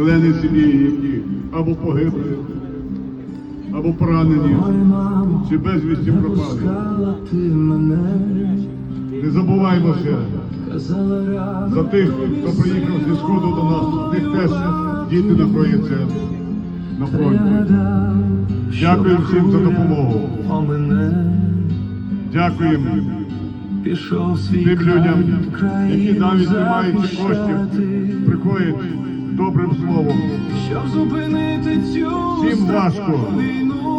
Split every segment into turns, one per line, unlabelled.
члени сім'ї, які або погибли, або поранені, чи безвісті пропали. Не забуваймося за тих, хто приїхав зі сходу до нас. В них теж діти знаходяться на фронті. Дякую всім за допомогу. Дякуємо
пішов свій
тим людям, які навіть не маючи коштів, приходять добрим словом.
щоб зупинити цю
Всім важко,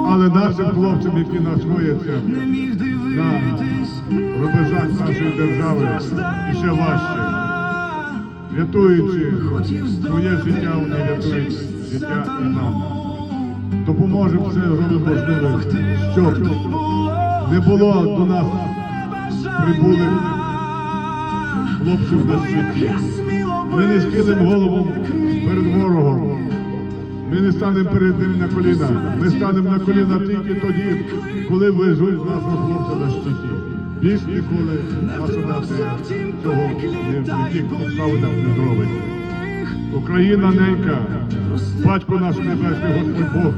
але нашим хлопцям, які знаходяться на рубежах нашої держави, ще важче. Рятуючи своє життя, вони рятують життя і нам. Допоможемо все робимо можливе, щоб не було до нас прибулих хлопців на світі. Ми не скинемо голову перед ворогом. Ми не станемо перед ним на коліна. Ми станемо на коліна тільки тоді, коли вижуть нашого хлопця на щиті. Більш ніколи наша нація цього не в яких обставинах не зробить. Україна ненька, батько наш небесний Господь Бог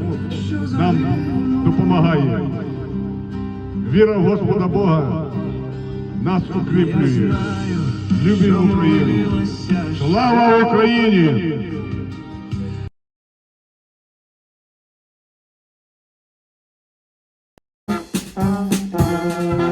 нам допомагає. Віра в Господа Бога нас укріплює. Любимо Україну. Слава Україні!
Thank